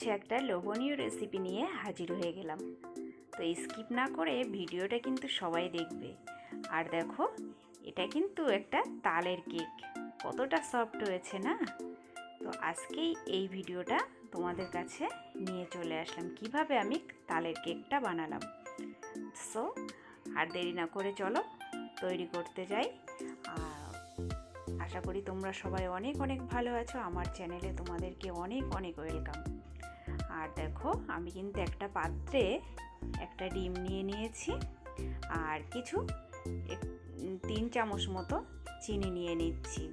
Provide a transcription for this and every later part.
সে একটা লোভনীয় রেসিপি নিয়ে হাজির হয়ে গেলাম। তো স্কিপ না করে ভিডিওটা কিন্তু সবাই দেখবে। আর দেখো, এটা কিন্তু একটা তালের কেক কতটা সফট হয়েছে না? তো আজকেই এই ভিডিওটা তোমাদের কাছে নিয়ে চলে আসলাম। কীভাবে আমি তালের কেকটা বানালাম? সো আর দেরি না করে চলো, তৈরি করতে যাই। আর আশা করি তোমরা সবাই অনেক অনেক ভালো আছো। আমার চ্যানেলে তোমাদেরকে অনেক অনেক ওয়েলকাম আর দেখো, আমি কিন্তু একটা পাত্রে একটা ডিম নিয়ে নিয়েছি আর কিছু তিন চামচ মতো চিনি নিয়ে নিচ্ছি।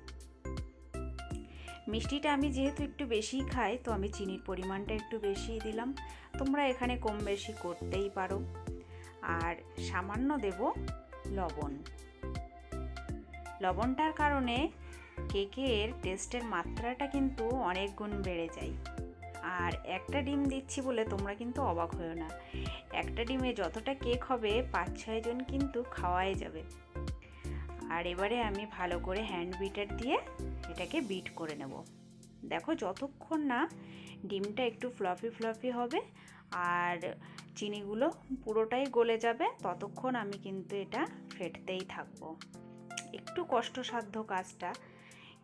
মিষ্টিটা আমি যেহেতু একটু বেশি খাই, তো আমি চিনির পরিমাণটা একটু বেশি দিলাম। তোমরা এখানে কম বেশি করতেই পারো। আর সামান্য দেব লবণ। লবণটার কারণে কেকের টেস্টের মাত্রাটা কিন্তু অনেক গুণ বেড়ে যায়। আর একটা ডিম দিচ্ছি বলে তোমরা কিন্তু অবাক হয়েও না। একটা ডিমে যতটা কেক হবে পাঁচ ছয় জন কিন্তু খাওয়াই যাবে। আর এবারে আমি ভালো করে হ্যান্ড বিটার দিয়ে এটাকে বিট করে নেব। দেখো যতক্ষণ না ডিমটা একটু ফ্লফি ফ্লফি হবে আর চিনিগুলো পুরোটাই গলে যাবে, ততক্ষণ আমি কিন্তু এটা ফেটতেই থাকব। একটু কষ্টসাধ্য কাজটা,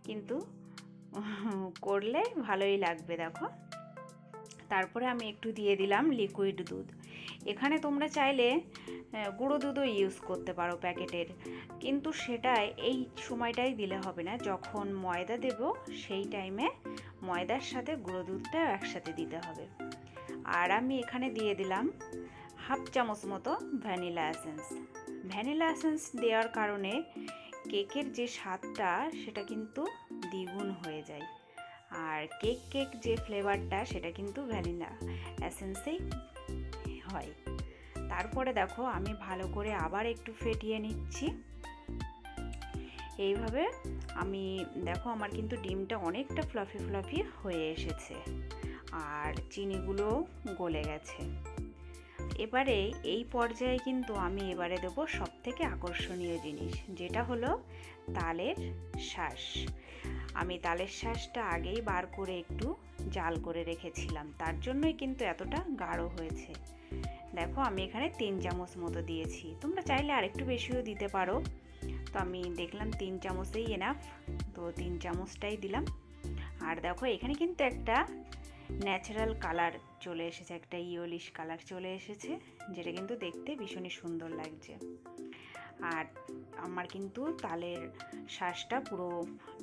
কিন্তু করলে ভালোই লাগবে, দেখো। তারপরে আমি একটু দিয়ে দিলাম লিকুইড দুধ। এখানে তোমরা চাইলে গুঁড়ো দুধও ইউজ করতে পারো প্যাকেটের। কিন্তু সেটা এই সময়টাই দিলে হবে না। যখন ময়দা দেব, সেই টাইমে ময়দার সাথে গুঁড়ো দুধটাও একসাথে দিতে হবে। আর আমি এখানে দিয়ে দিলাম হাফ চামচ মতো ভ্যানিলা এসেন্স ভ্যানিলা এসেন্স দেওয়ার কারণে কেকের যে স্বাদটা, সেটা কিন্তু দ্বিগুণ হয়ে যায়। আর কেক কেক যে ফ্লেভারটা সেটা কিন্তু ভ্যানিলা এসেন্সেই হয়। তারপরে দেখো আমি ভালো করে আবার একটু ফেটিয়ে নিচ্ছি। এইভাবে আমি দেখো আমার কিন্তু ডিমটা অনেকটা ফ্লাফি ফ্লাফি হয়ে এসেছে আর চিনিগুলো গলে গেছে। এবারে এই পর্যায়ে কিন্তু আমি এবারে দেবো সব থেকে আকর্ষণীয় জিনিস, যেটা হলো তালের শ্বাস আমি তালের শ্বাসটা আগেই বার করে একটু জাল করে রেখেছিলাম। তার জন্যই কিন্তু এতটা গাঢ় হয়েছে। দেখো, আমি এখানে তিন চামচ মতো দিয়েছি। তোমরা চাইলে আরেকটু বেশিও দিতে পারো। তো আমি দেখলাম তিন চামচেই এনাফ তো তিন চামচটাই দিলাম। আর দেখো, এখানে কিন্তু একটা ন্যাচারাল কালার চলে এসেছে, একটা ইয়োলিশ কালার চলে এসেছে, যেটা কিন্তু দেখতে ভীষণই সুন্দর লাগছে। আর আমার কিন্তু তালের শ্বাসটা পুরো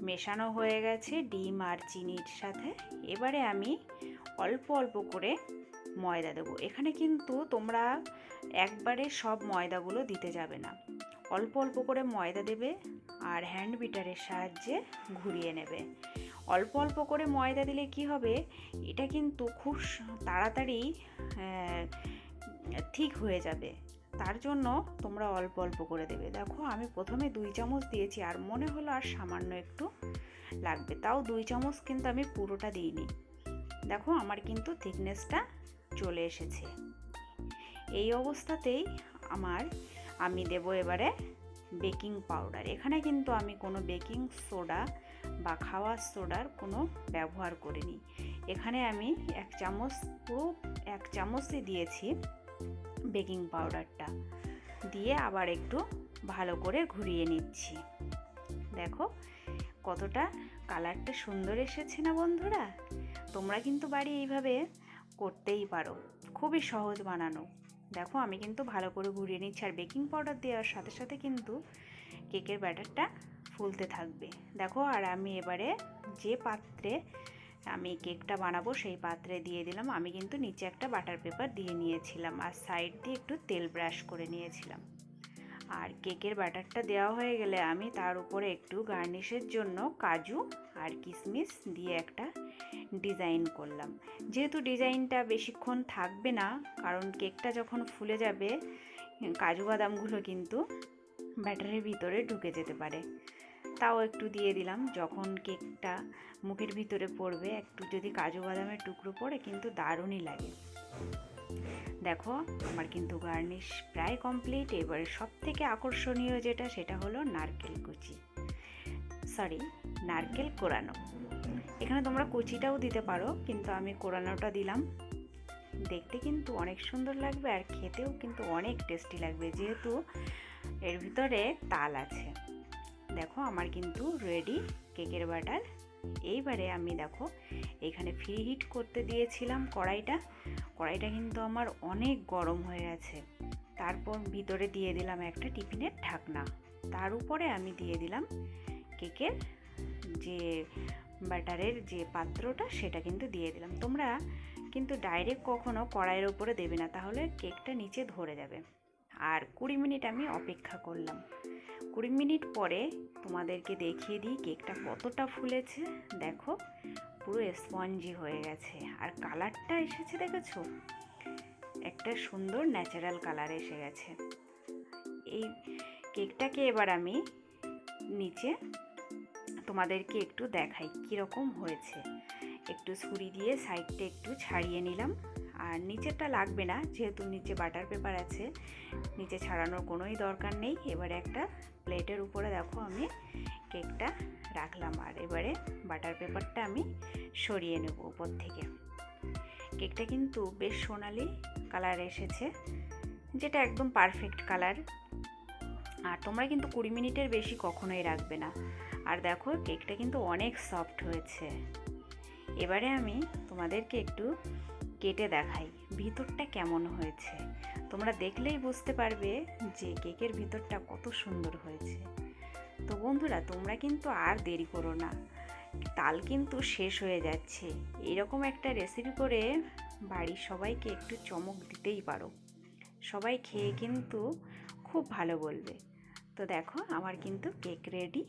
মেশানো হয়ে গেছে, ডিম আর চিনির সাথে। এবারে আমি অল্প অল্প করে ময়দা দেবো। এখানে কিন্তু তোমরা একবারে সব ময়দাগুলো দিতে যাবে না। অল্প অল্প করে ময়দা দেবে আর হ্যান্ড বিটারের সাহায্যে ঘুরিয়ে নেবে। অল্প অল্প করে ময়দা দিলে কি হবে? এটা কিন্তু খুব তাড়াতাড়ি ঠিক হয়ে যাবে। তার জন্য তোমরা অল্প অল্প করে দেবে। দেখো, আমি প্রথমে দুই চামচ দিয়েছি, আর মনে হলো আর সামান্য একটু লাগবে। তাও দুই চামচ কিন্তু আমি পুরোটা দিইনি। দেখো, আমার কিন্তু থিকনেসটা চলে এসেছে। এই অবস্থাতেই আমার, আমি দেব এবারে বেকিং পাউডার এখানে কিন্তু আমি কোনো বেকিং সোডা বা খাওয়ার সোডার কোনো ব্যবহার করিনি। এখানে আমি এক চামচ পুরো এক চামচই দিয়েছি। বেকিং পাউডারটা দিয়ে আবার একটু ভালো করে ঘুরিয়ে নিচ্ছি। দেখো কতটা কালারটা সুন্দর এসেছে না বন্ধুরা? তোমরা কিন্তু বাড়ি এইভাবে করতেই পারো। খুবই সহজ বানানো। দেখো আমি কিন্তু ভালো করে ঘুরিয়ে নিচ্ছি আর বেকিং পাউডার দেওয়ার সাথে সাথে কিন্তু কেকের ব্যাটারটা ফুলতে থাকবে। দেখো আর আমি এবারে যে পাত্রে আমি কেকটা বানাবো, সেই পাত্রে দিয়ে দিলাম। আমি কিন্তু নিচে একটা বাটার পেপার দিয়ে নিয়েছিলাম আর সাইড দিয়ে একটু তেল ব্রাশ করে নিয়েছিলাম। আর কেকের ব্যাটারটা দেওয়া হয়ে গেলে আমি তার উপরে একটু গার্নিশের জন্য কাজু আর কিশমিশ দিয়ে একটা ডিজাইন করলাম। যেহেতু ডিজাইনটা বেশিক্ষণ থাকবে না, কারণ কেকটা যখন ফুলে যাবে, কাজু বাদামগুলো কিন্তু ব্যাটারের ভিতরে ঢুকে যেতে পারে। তাও একটু দিয়ে দিলাম। যখন কেকটা মুখের ভিতরে পড়বে, একটু যদি কাজু বাদামের টুকরো পড়ে, কিন্তু দারুণই লাগে। দেখো, আমার কিন্তু গার্নিশ প্রায় কমপ্লিট। এবারে সব থেকে আকর্ষণীয় যেটা, সেটা হলো নারকেল কুচি। সরি, নারকেল কোরানো। এখানে তোমরা কুচিটাও দিতে পারো, কিন্তু আমি কোরানোটা দিলাম। দেখতে কিন্তু অনেক সুন্দর লাগবে, আর খেতেও কিন্তু অনেক টেস্টি লাগবে, যেহেতু এর ভিতরে তাল আছে। দেখো আমার কিন্তু রেডি কেকের বাটার। এইবারে আমি দেখো, এখানে ফ্রি হিট করতে দিয়েছিলাম কড়াইটা। কড়াইটা কিন্তু আমার অনেক গরম হয়ে গেছে। তারপর ভিতরে দিয়ে দিলাম একটা টিফিনের ঢাকনা। তার উপরে আমি দিয়ে দিলাম কেকের যে ব্যাটারের যে পাত্রটা, সেটা কিন্তু দিয়ে দিলাম। তোমরা কিন্তু ডাইরেক্ট কখনো কড়াইয়ের ওপরে দেবে না, তাহলে কেকটা নিচে ধরে যাবে। আর কুড়ি মিনিট আমি অপেক্ষা করলাম। কুড়ি মিনিট পরে তোমাদেরকে দেখিয়ে দিই কেকটা কতটা ফুলেছে। দেখো, পুরো স্পঞ্জি হয়ে গেছে। আর কালারটা এসেছে দেখেছ? একটা সুন্দর ন্যাচারাল কালার এসে গেছে। এই কেকটাকে এবার আমি নিচে তোমাদেরকে একটু দেখাই কীরকম হয়েছে। একটু ছুরি দিয়ে সাইডটা একটু ছাড়িয়ে নিলাম। আর নিচেরটা লাগবে না, যেহেতু নিচে বাটার পেপার আছে। নিচে ছাড়ানোর কোনোই দরকার নেই। এবারে একটা প্লেটের উপরে দেখো আমি কেকটা রাখলাম। আর এবারে বাটার পেপারটা আমি সরিয়ে নেব উপর থেকে। কেকটা কিন্তু বেশ সোনালি কালার এসেছে, যেটা একদম পারফেক্ট কালার। আর তোমরা কিন্তু কুড়ি মিনিটের বেশি কখনোই রাখবে না। আর দেখো, কেকটা কিন্তু অনেক সফট হয়েছে। এবারে আমি তোমাদেরকে একটু কেটে দেখাই, ভিতরটা কেমন হয়েছে? তোমরা দেখলেই বুঝতে পারবে যে কেকের ভিতরটা কত সুন্দর হয়েছে। তো বন্ধুরা, তোমরা কিন্তু আর দেরি করো না। তাল কিন্তু শেষ হয়ে যাচ্ছে। এরকম একটা রেসিপি করে বাড়ির সবাইকে একটু চমক দিতেই পারো। সবাই খেয়ে কিন্তু খুব ভালো বলবে। তো দেখো, আমার কিন্তু কেক রেডি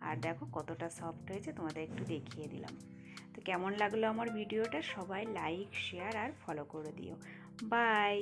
আর দেখো কতটা সফট হয়েছে, তোমাদের একটু দেখিয়ে দিলাম। তো কেমন লাগল আমার ভিডিওটা? সবাই লাইক শেয়ার আর ফলো করে দিও। বাই